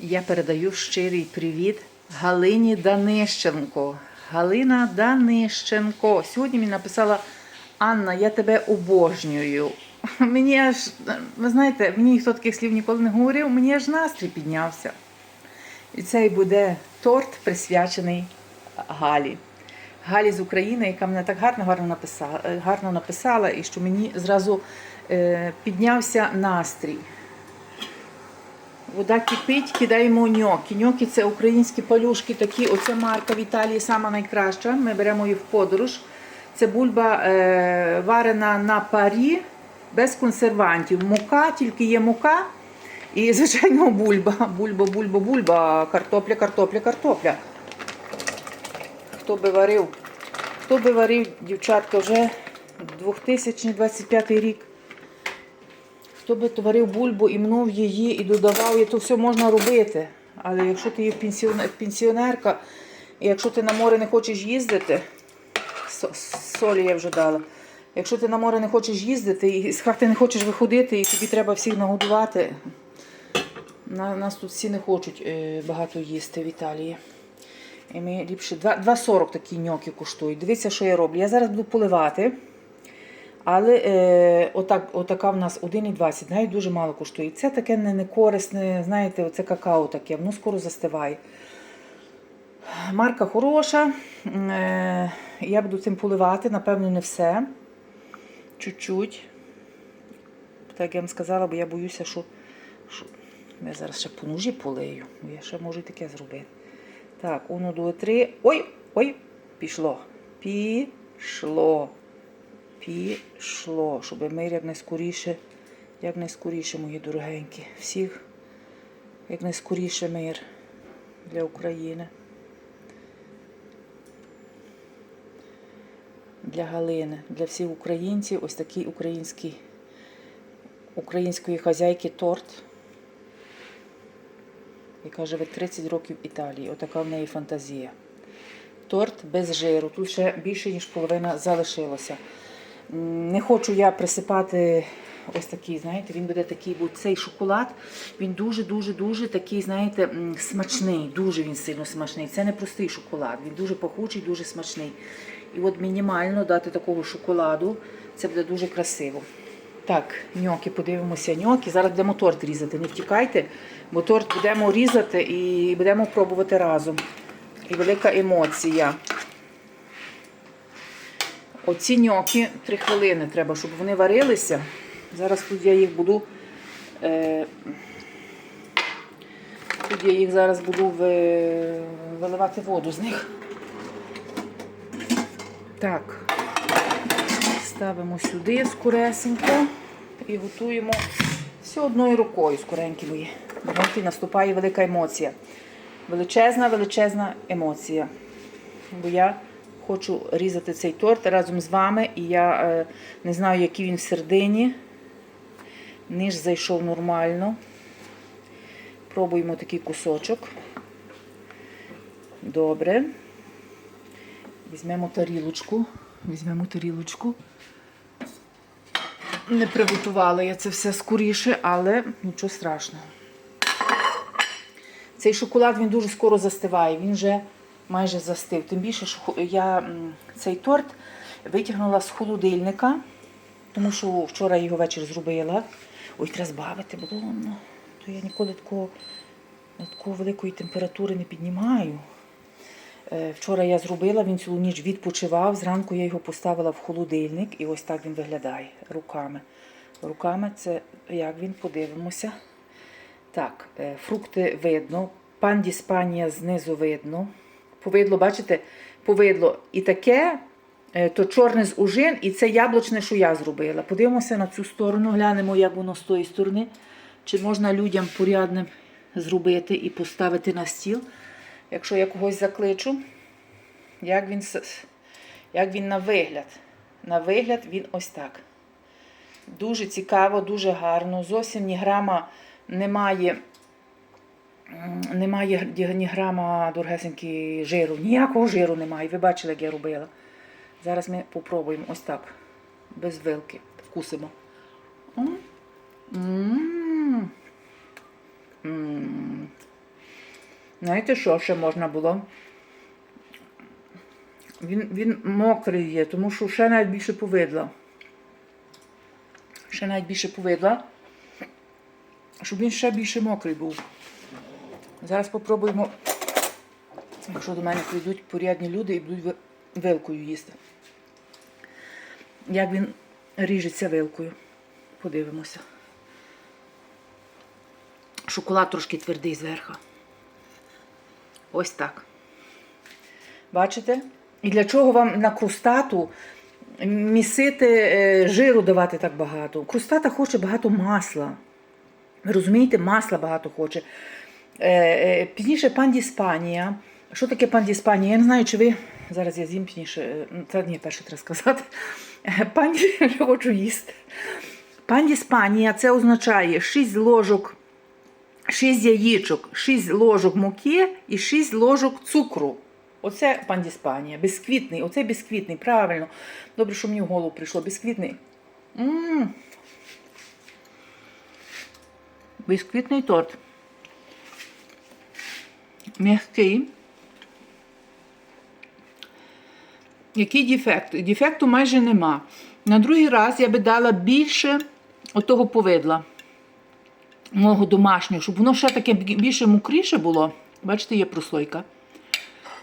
Я передаю щирий привіт Галині Данищенко. Галина Данищенко. Сьогодні мені написала Анна, я тебе обожнюю. Мені аж, ви знаєте, мені ніхто таких слів ніколи не говорив, мені аж настрій піднявся. І цей буде торт присвячений Галі. Галі з України, яка мене так гарно гарно написала, гарно написала і що мені зразу е, піднявся настрій. Вода кипить, кидаємо ньокі. Ньокі це українські палюшки такі. Оця марка в Італії сама найкраща. Ми беремо її в подорож. Це бульба е, варена на парі без консервантів. Мука, тільки є мука. І, звичайно, бульба. Бульба, бульба, бульба. Картопля, картопля, картопля. Хто би варив? Хто би варив, дівчатка, вже 2025 рік. Хто би то варив бульбу і мнув її, і додавав її, то все можна робити. Але якщо ти є пенсіонерка, і якщо ти на море не хочеш їздити, солі я вже дала. Якщо ти на море не хочеш їздити і з хати не хочеш виходити, і тобі треба всіх нагодувати. На, нас тут всі не хочуть е, багато їсти в Італії. І ми ліпше 2,40 такі ньоки коштують. Дивіться, що я роблю. Я зараз буду поливати. Але е, отак, отака в нас 1,20, навіть дуже мало коштує. Це таке не, не корисне, знаєте, оце какао таке, воно скоро застиває. Марка хороша. Е, я буду цим поливати, напевно, не все. Чуть-чуть. Так я вам сказала, бо я боюся, що, що я зараз ще по ножі полию. Я ще можу і таке зробити. Так, 1, 2, 3. Ой, ой, пішло. Пішло. Пішло, щоб мир якнайскоріше, якнайскоріше, мої дорогенькі. Всіх якнайскоріше мир для України. Для Галини, для всіх українців ось такий український, української хазяйки торт, яка живе 30 років в Італії. Отака в неї фантазія. Торт без жиру. Тут ще більше, ніж половина залишилося. Не хочу я присипати ось такий, знаєте, він буде такий, бо цей шоколад, він дуже-дуже-дуже такий, знаєте, смачний. Дуже він сильно смачний. Це не простий шоколад, він дуже пахучий, дуже смачний. І от мінімально дати такого шоколаду, це буде дуже красиво. Так, ньоки, подивимося ньоки. Зараз будемо торт різати. Не втікайте, бо торт будемо різати і будемо пробувати разом. І велика емоція. Оці ньоки три хвилини треба, щоб вони варилися. Зараз тут я їх буду. Е, тут я їх зараз буду ви- виливати воду з них. Так, ставимо сюди скоресенько і готуємо все одною рукою скоренькі мої. Наступає велика емоція. Величезна, величезна емоція. Бо я хочу різати цей торт разом з вами, і я е, не знаю, який він в середині. Ніж зайшов нормально. Пробуємо такий кусочок. Добре. Візьмемо тарілочку. Візьмемо тарілочку. Не приготувала я це все скоріше, але нічого страшного. Цей шоколад він дуже скоро застиває, він вже майже застив. Тим більше, що я цей торт витягнула з холодильника, тому що вчора його вечір зробила. Ой, треба збавити, ну, то я ніколи такого, такої великої температури не піднімаю. Е, Вчора я зробила, він цілу ніч відпочивав. Зранку я його поставила в холодильник і ось так він виглядає руками. Руками це як він, подивимося. Так, е, фрукти видно, пан Діспанія знизу видно. Повидло, бачите, повидло і таке, е, то чорне з ужин, і це яблучне, що я зробила. Подивимося на цю сторону, глянемо, як воно з тої сторони. Чи можна людям порядним зробити і поставити на стіл. Якщо я когось закличу, як він, як він на вигляд. На вигляд він ось так. Дуже цікаво, дуже гарно. Зовсім ні грама немає, немає ні- грама дорогесенькі жиру. Ніякого жиру немає. Ви бачили, як я робила. Зараз ми попробуємо ось так. Без вилки. Вкусимо. Знаєте, що ще можна було? Він, він мокрий є, тому що ще навіть більше повидла. Ще навіть більше повидла. Щоб він ще більше мокрий був. Зараз спробуємо, якщо до мене прийдуть порядні люди і будуть вилкою їсти. Як він ріжеться вилкою. Подивимося. Шоколад трошки твердий зверху. Ось так. Бачите? І для чого вам на крустату місити е, жиру давати так багато? Крустата хоче багато масла. Ви розумієте, масла багато хоче. Е, е, Пізніше пан Діспанія. Що таке пан Діспанія? Я не знаю, чи ви. Зараз я з'їм пізніше. е, Це ні, перше треба сказати. Е, Пан Ді- я хочу їсти. Пан Діспанія це означає 6 ложок 6 яєчок, 6 ложок муки і 6 ложок цукру. Оце пандіспанія, бісквітний, оце бісквітний, правильно. Добре, що мені в голову прийшло. Бісквітний. м Бісквітний торт. М'який. Який дефект? Дефекту майже нема. На другий раз я би дала більше отого повидла мого домашнього, щоб воно ще таке більше мокріше було. Бачите, є прослойка.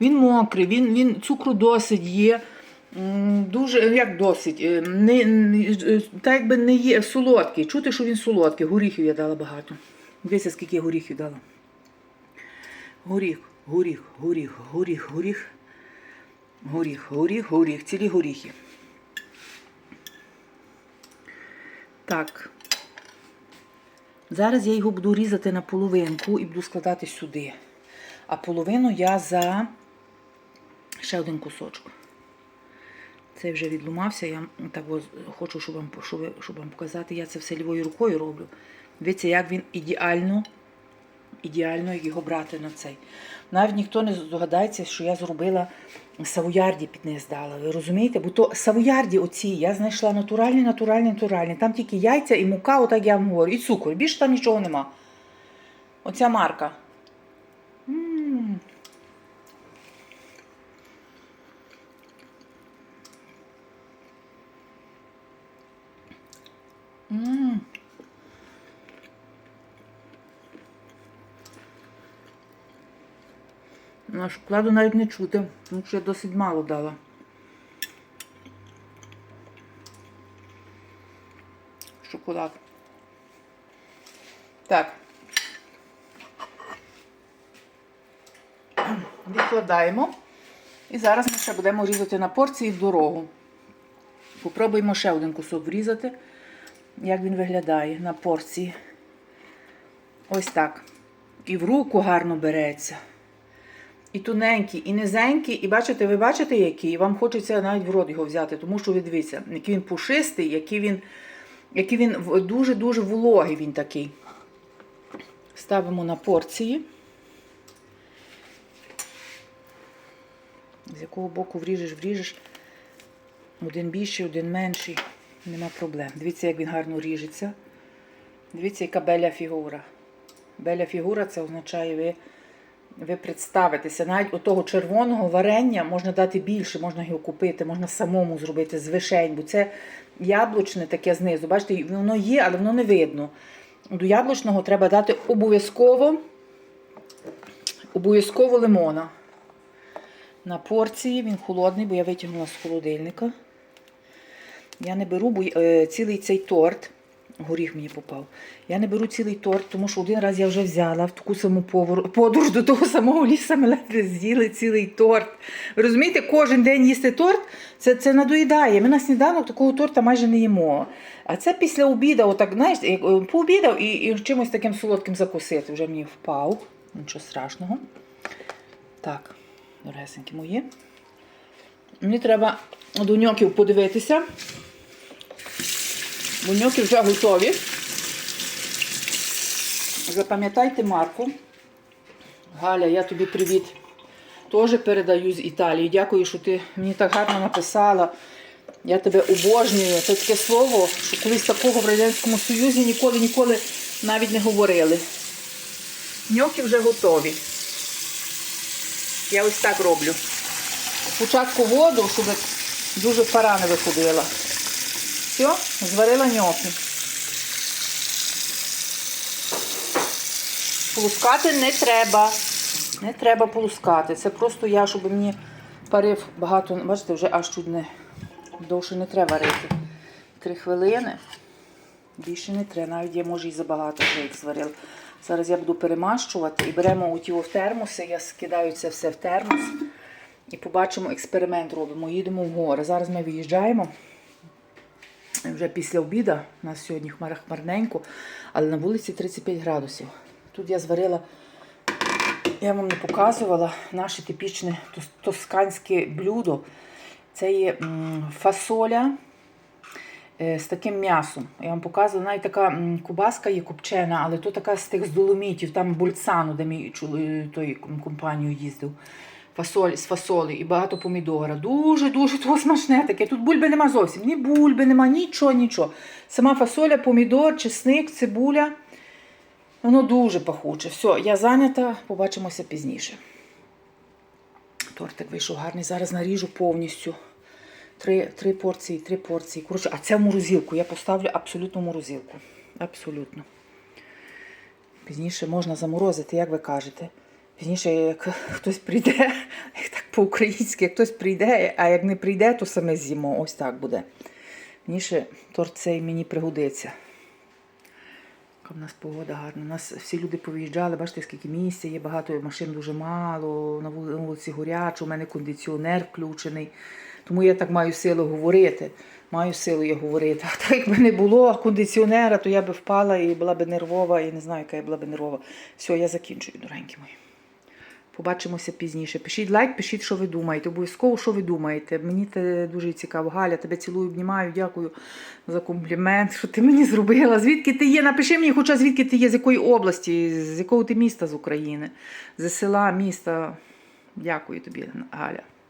Він мокрий, він, він цукру досить є. Дуже, як досить, е, не, так якби не є солодкий. Чути, що він солодкий. Горіхів я дала багато. Дивіться, скільки я горіхів дала. Горіх, горіх, горіх, горіх, горіх. Горіх, горіх, горіх, цілі горіхи. Так. Зараз я його буду різати на половинку і буду складати сюди. А половину я за ще один кусочок. Цей вже відлумався. Я так хочу, щоб вам, щоб вам показати. Я це все лівою рукою роблю. Дивіться, як він ідеально, ідеально його брати на цей. Навіть ніхто не здогадається, що я зробила савоярді під низ дала. Ви розумієте? Бо то савоярді оці я знайшла натуральні, натуральні, натуральні. Там тільки яйця і мука, отак я вам говорю, і цукор. Більше там нічого нема. Оця марка. М. М. На шоколаду навіть не чути, тому що я досить мало дала. Шоколад. Так. Відкладаємо. І зараз ми ще будемо різати на порції в дорогу. Попробуємо ще один кусок врізати, як він виглядає на порції. Ось так. І в руку гарно береться. І тоненький, і низенький, і бачите, ви бачите, який? І Вам хочеться навіть в рот його взяти, тому що ви дивіться, який він пушистий, який він, який він дуже-дуже вологий він такий. Ставимо на порції. З якого боку вріжеш, вріжеш. Один більший, один менший. Нема проблем. Дивіться, як він гарно ріжеться. Дивіться, яка беля фігура. Беля фігура це означає, ви, ви представитеся. Навіть у того червоного варення можна дати більше, можна його купити, можна самому зробити з вишень, бо це яблучне таке знизу. Бачите, воно є, але воно не видно. До яблучного треба дати обов'язково обов'язково лимона. На порції він холодний, бо я витягнула з холодильника. Я не беру бо, е, цілий цей торт. Горіх мені попав. Я не беру цілий торт, тому що один раз я вже взяла в таку саму подорож до того самого ліса, ми ледве з'їли цілий торт. Ви розумієте, кожен день їсти торт, це, це надоїдає. Ми на сніданок такого торта майже не їмо. А це після обіду, отак, знаєш, е, пообідав і, і чимось таким солодким закусити. Вже мені впав. Нічого страшного. Так, дорогесенькі мої. Мені треба до ньоків подивитися. Бо ньоки вже готові. Запам'ятайте Марку. Галя, я тобі привіт. Теж передаю з Італії. Дякую, що ти мені так гарно написала. Я тебе обожнюю. Це таке слово, що колись такого в Радянському Союзі ніколи ніколи навіть не говорили. Ньоки вже готові. Я ось так роблю. Спочатку воду, щоб дуже пара не виходила. Все, зварила ньоки. Полускати не треба. Не треба полускати. Це просто я, щоб мені парив багато. Бачите, вже аж чуть не довше не треба варити. Три хвилини. Більше не треба, навіть я може і забагато вже їх зварила. Зараз я буду перемащувати і беремо у в термоси, я скидаю це все в термос і побачимо, експеримент робимо. Їдемо в гори. Зараз ми виїжджаємо. Вже після обіду, у нас сьогодні хмар хмарненько, але на вулиці 35 градусів. Тут я зварила, я вам не показувала, наше типічне тос- тосканське блюдо. Це є фасоля е, з таким м'ясом. Я вам показувала, навіть така кубаска є копчена, але то така з тих з доломітів, там бульцану, де мій той компанію їздив. Фасоль з фасолі і багато помідора. Дуже-дуже то смачне таке. Тут бульби нема зовсім. Ні бульби нема, нічого, нічого. Сама фасоля, помідор, чесник, цибуля. Воно дуже пахуче. Все, я зайнята, побачимося пізніше. Тортик вийшов гарний. Зараз наріжу повністю. Три, три порції, три порції. Коротше, а це в морозилку. Я поставлю абсолютно в морозилку. Абсолютно. Пізніше можна заморозити, як ви кажете. Пізніше, як хтось прийде, як так по-українськи, як хтось прийде, а як не прийде, то саме з'їмо. Ось так буде. Пізніше торт цей мені пригодиться. Яка в нас погода гарна. У нас всі люди повиїжджали, бачите, скільки місця є, багато машин дуже мало, на вулиці горячо, у мене кондиціонер включений. Тому я так маю силу говорити. Маю силу я говорити. А так якби не було кондиціонера, то я би впала і була б нервова, і не знаю, яка я була б нервова. Все, я закінчую, доренькі мої. Побачимося пізніше. Пишіть лайк, пишіть, що ви думаєте. Обов'язково, що ви думаєте. Мені це дуже цікаво. Галя, тебе цілую, обнімаю, дякую за комплімент, що ти мені зробила. Звідки ти є? Напиши мені, хоча звідки ти є, з якої області, з якого ти міста з України, з села, міста. Дякую тобі, Галя.